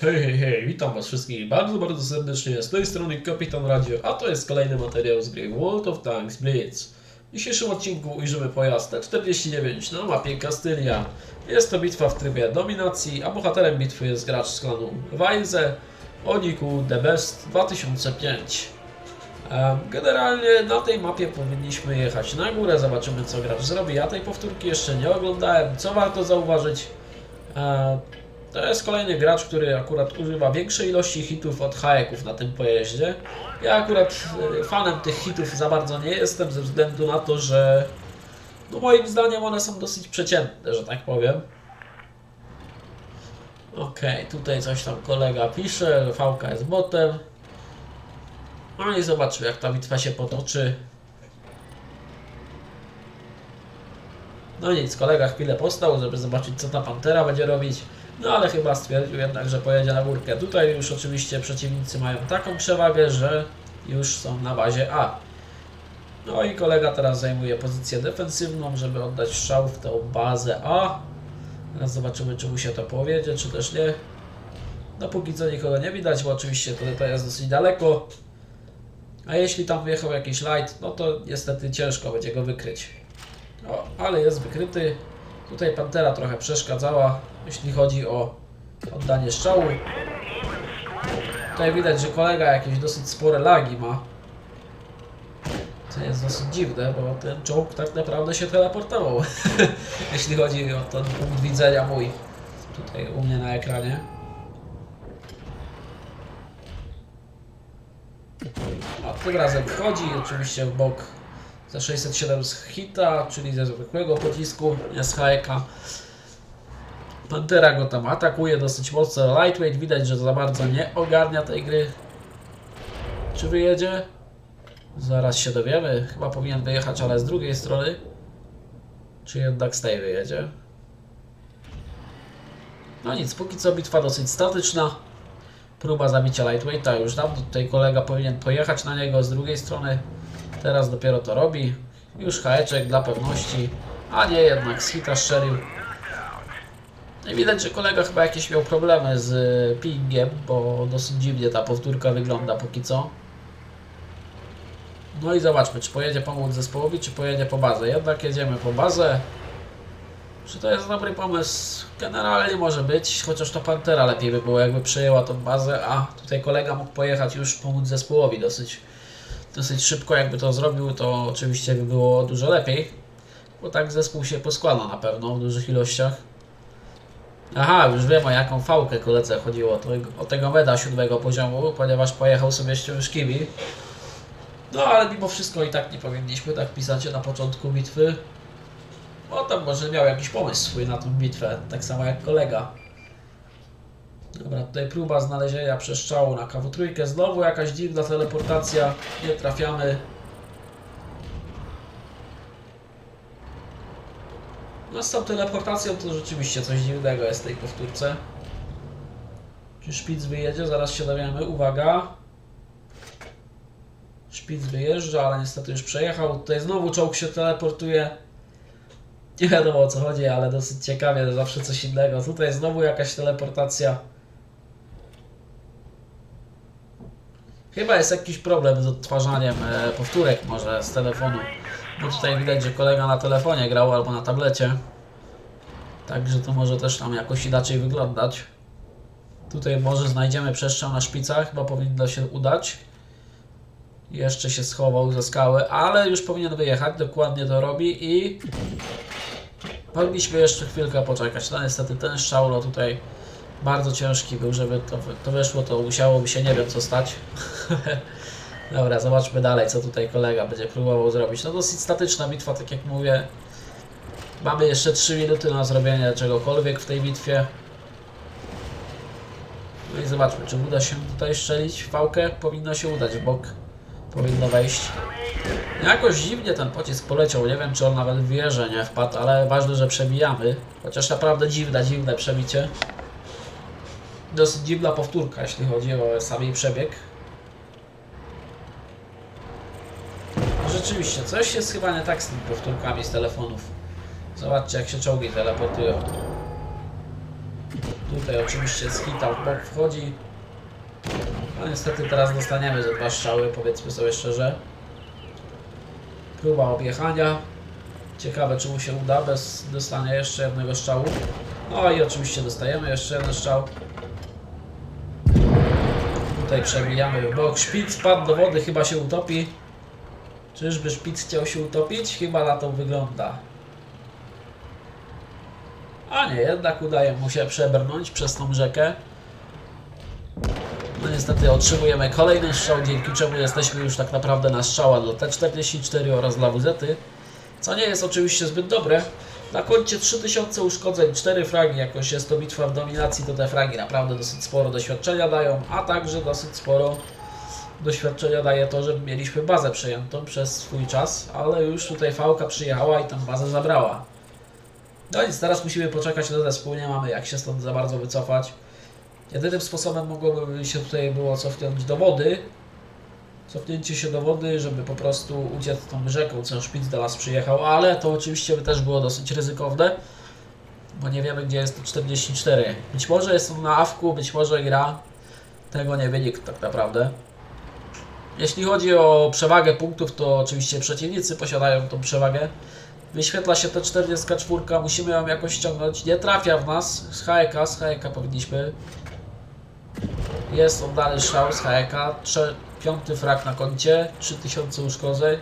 Hej, hej, hej, witam was wszystkich bardzo, bardzo serdecznie. Z tej strony Kapitan Radio, a to jest kolejny materiał z gry World of Tanks Blitz. W dzisiejszym odcinku ujrzymy pojazd T-49 na mapie Kastylia. Jest to bitwa w trybie dominacji, a bohaterem bitwy jest gracz z klanu Wajze o niku The Best 2005. Em, Generalnie na tej mapie powinniśmy jechać na górę, zobaczymy co gracz zrobi. Ja tej powtórki jeszcze nie oglądałem. Co warto zauważyć? To jest kolejny gracz, który akurat używa większej ilości hitów od hajeków na tym pojeździe. Ja akurat e, fanem tych hitów za bardzo nie jestem, ze względu na to, że no moim zdaniem one są dosyć przeciętne, że tak powiem. Okej, tutaj coś tam kolega pisze, VK jest botem. No i zobaczmy jak ta bitwa się potoczy. No nic, kolega chwilę postał, żeby zobaczyć co ta Pantera będzie robić. No ale chyba stwierdził jednak, że pojedzie na górkę. Tutaj już oczywiście przeciwnicy mają taką przewagę, że już są na bazie A. No i kolega teraz zajmuje pozycję defensywną, żeby oddać strzał w tą bazę A. Teraz zobaczymy, czy mu się to powiedzie, czy też nie. No póki co nikogo nie widać, bo oczywiście to, to jest dosyć daleko. A jeśli tam wjechał jakiś light, no to niestety ciężko będzie go wykryć. O, ale jest wykryty. Tutaj Pantera trochę przeszkadzała, jeśli chodzi o oddanie strzału. Tutaj widać, że kolega jakieś dosyć spore lagi ma. To jest dosyć dziwne, bo ten czołg tak naprawdę się teleportował. jeśli chodzi o ten punkt widzenia mój. Tutaj u mnie na ekranie. A tym razem wchodzi, oczywiście w bok za 607 z hita, czyli ze zwykłego pocisku, z HEK. Pantera go tam atakuje dosyć mocno. Lightweight widać, że za bardzo nie ogarnia tej gry. Czy wyjedzie? Zaraz się dowiemy. Chyba powinien wyjechać, ale z drugiej strony. Czy jednak z tej wyjedzie? No nic, póki co bitwa dosyć statyczna. Próba zabicia Lightweighta już dawno. Tutaj kolega powinien pojechać na niego z drugiej strony. Teraz dopiero to robi. Już haeczek dla pewności. A nie, jednak z hita strzelił. No widać, że kolega chyba jakieś miał problemy z y, pingiem, bo dosyć dziwnie ta powtórka wygląda póki co. No i zobaczmy, czy pojedzie pomóc zespołowi, czy pojedzie po bazę. Jednak jedziemy po bazę. Czy to jest dobry pomysł? Generalnie może być, chociaż to Pantera lepiej by było, jakby przejęła tą bazę, a tutaj kolega mógł pojechać już pomóc zespołowi dosyć, dosyć szybko. Jakby to zrobił, to oczywiście by było dużo lepiej, bo tak zespół się poskłada na pewno w dużych ilościach. Aha, już wiem o jaką fałkę koledze chodziło, to, o tego meda siódmego poziomu, ponieważ pojechał sobie z. No ale mimo wszystko i tak nie powinniśmy tak pisać na początku bitwy. O, tam może miał jakiś pomysł swój na tą bitwę, tak samo jak kolega. Dobra, tutaj próba znalezienia przeszczału na KW3. Znowu jakaś dziwna teleportacja. Nie trafiamy. No z tą teleportacją to rzeczywiście coś dziwnego jest w tej powtórce. Czy szpic wyjedzie? Zaraz się dowiemy. Uwaga. Szpic wyjeżdża, ale niestety już przejechał. Tutaj znowu czołg się teleportuje. Nie wiadomo o co chodzi, ale dosyć ciekawie, zawsze coś innego. Tutaj znowu jakaś teleportacja. Chyba jest jakiś problem z odtwarzaniem e, powtórek może z telefonu. Bo tutaj widać, że kolega na telefonie grał albo na tablecie. Także to może też tam jakoś inaczej wyglądać. Tutaj może znajdziemy przestrzeń na szpicach, chyba powinno się udać. Jeszcze się schował za skałę, ale już powinien wyjechać, dokładnie to robi i Powinniśmy jeszcze chwilkę poczekać. No niestety ten strzał no tutaj bardzo ciężki był, żeby to, to wyszło, to musiałoby się nie wiem co stać. Dobra, zobaczmy dalej, co tutaj kolega będzie próbował zrobić. No dosyć statyczna bitwa, tak jak mówię. Mamy jeszcze 3 minuty na zrobienie czegokolwiek w tej bitwie. No i zobaczmy, czy uda się tutaj strzelić fałkę. Powinno się udać w bok. Powinno wejść. Jakoś dziwnie ten pocisk poleciał. Nie wiem, czy on nawet w wieżę nie wpadł, ale ważne, że przebijamy. Chociaż naprawdę dziwne, dziwne przebicie. Dosyć dziwna powtórka, jeśli chodzi o sam jej przebieg. Rzeczywiście, coś jest chyba nie tak z tymi powtórkami z telefonów. Zobaczcie, jak się czołgi teleportują. Tutaj oczywiście z bok wchodzi. No niestety teraz dostaniemy ze dwa strzały, powiedzmy sobie szczerze. Próba objechania. Ciekawe czy mu się uda bez dostania jeszcze jednego strzału. No i oczywiście dostajemy jeszcze jeden strzał. Tutaj przebijamy bok. Szpic padł do wody, chyba się utopi. Czyżby szpic chciał się utopić? Chyba na to wygląda. A nie, jednak udaje mu się przebrnąć przez tą rzekę. No niestety otrzymujemy kolejny strzał, dzięki czemu jesteśmy już tak naprawdę na strzała dla T44 oraz dla WZ. Co nie jest oczywiście zbyt dobre. Na koncie 3000 uszkodzeń, 4 fragi, jakoś jest to bitwa w dominacji, to te fragi naprawdę dosyć sporo doświadczenia dają, a także dosyć sporo doświadczenia daje to, że mieliśmy bazę przejętą przez swój czas, ale już tutaj Fałka przyjechała i tę bazę zabrała. No nic, teraz musimy poczekać na zespół, nie mamy jak się stąd za bardzo wycofać. Jedynym sposobem mogłoby się tutaj było cofnąć do wody, cofnięcie się do wody, żeby po prostu uciec tą rzeką, co szpic do nas przyjechał, ale to oczywiście by też było dosyć ryzykowne, bo nie wiemy gdzie jest to 44. Być może jest on na awku, być może gra, tego nie wie nikt tak naprawdę. Jeśli chodzi o przewagę punktów, to oczywiście przeciwnicy posiadają tą przewagę. Wyświetla się ta 44, musimy ją jakoś ściągnąć. Nie trafia w nas z HEK, z HEK powinniśmy. Jest oddany strzał z HEK. Piąty frak na koncie, 3000 uszkodzeń.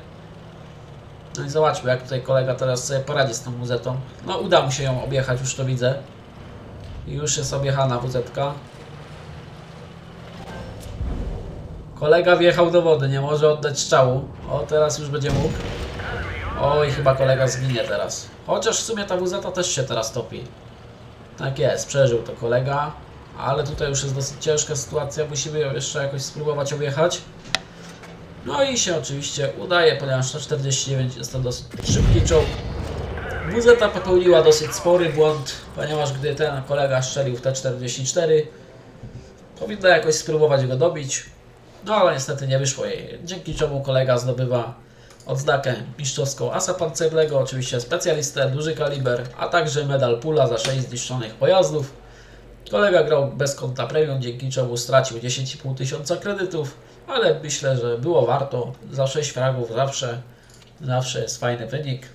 No i zobaczmy, jak tutaj kolega teraz sobie poradzi z tą muzetą. No, uda mu się ją objechać, już to widzę. Już jest objechana wuzetka. Kolega wjechał do wody, nie może oddać strzału. O, teraz już będzie mógł. Oj, chyba kolega zginie teraz. Chociaż w sumie ta WZ też się teraz topi. Tak jest, przeżył to kolega. Ale tutaj już jest dosyć ciężka sytuacja, musimy ją jeszcze jakoś spróbować objechać. No i się oczywiście udaje, ponieważ to 49 jest to dosyć szybki czołg. WZ popełniła dosyć spory błąd, ponieważ gdy ten kolega strzelił w T44, powinna jakoś spróbować go dobić. No ale niestety nie wyszło jej, dzięki czemu kolega zdobywa odznakę mistrzowską asa pancernego, oczywiście specjalistę, duży kaliber, a także medal pula za 6 zniszczonych pojazdów. Kolega grał bez konta premium, dzięki czemu stracił 10,5 tysiąca kredytów, ale myślę, że było warto. Za 6 fragów zawsze, zawsze jest fajny wynik.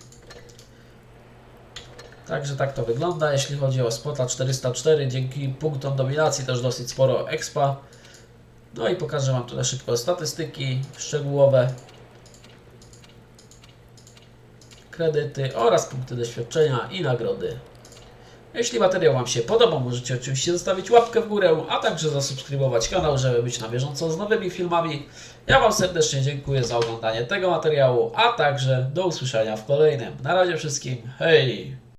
Także tak to wygląda, jeśli chodzi o spota 404, dzięki punktom dominacji też dosyć sporo expa. No i pokażę Wam tutaj szybko statystyki szczegółowe, kredyty oraz punkty doświadczenia i nagrody. Jeśli materiał Wam się podobał, możecie oczywiście zostawić łapkę w górę, a także zasubskrybować kanał, żeby być na bieżąco z nowymi filmami. Ja Wam serdecznie dziękuję za oglądanie tego materiału, a także do usłyszenia w kolejnym. Na razie wszystkim, hej!